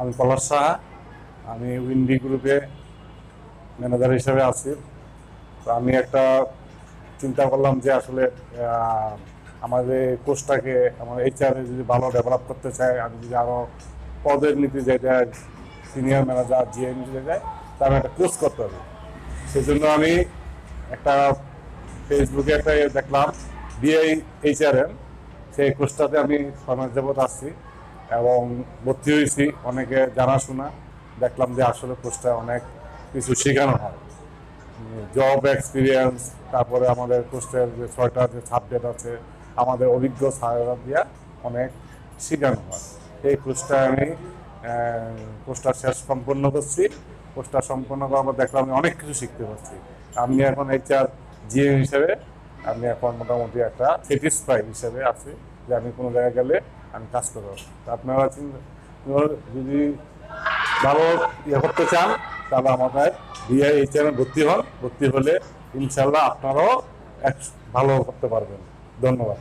আমি পলাশ সাহা আমি উইন্ডি গ্রুপে ম্যানেজার হিসেবে আছি। তো আমি একটা চিন্তা করলাম যে আসলে আমাদের কোর্সটাকে আমার এইচআর যদি ভালো ডেভেলপ করতে চাই আমি যদি আরও পদের নিতে যাই সিনিয়র ম্যানেজার জিএ নিতে যাই তার একটা কোর্স করতে হবে। সেই জন্য আমি একটা ফেসবুকে একটা দেখলাম বিআই এইচআরএম সেই কোর্সটাতে আমি মাস যাবত আসছি। এবং ভর্তি হয়েছি অনেকে জানাশোনা। দেখলাম যে আসলে কোর্সটা অনেক কিছু শেখানো হয়। জব এক্সপিরিয়েন্স তারপরে আমাদের কোর্সের যে ছয়টা যে সাবজেক্ট আছে, আমাদের অভিজ্ঞ স্যারেরা দিয়া অনেক শেখানো হয়। এই কোর্সটা আমি কোর্সটা শেষ সম্পন্ন করছি। কোর্সটা সম্পন্ন করার পর দেখলাম আমি অনেক কিছু শিখতে পারছি। আমি এখন এইচআর জিএম হিসেবে, আমি এখন মোটামুটি একটা স্যাটিসফাই হিসেবে আছি। যে আমি কোনো জায়গায় গেলে আমি কাজ করব। আপনারা যদি ভালো ইয়ে করতে চান, তাহলে আমাদের বিআই চ্যানেল ভর্তি হন। ভর্তি হলে ইনশাল্লাহ আপনারাও এক ভালো করতে পারবেন। ধন্যবাদ।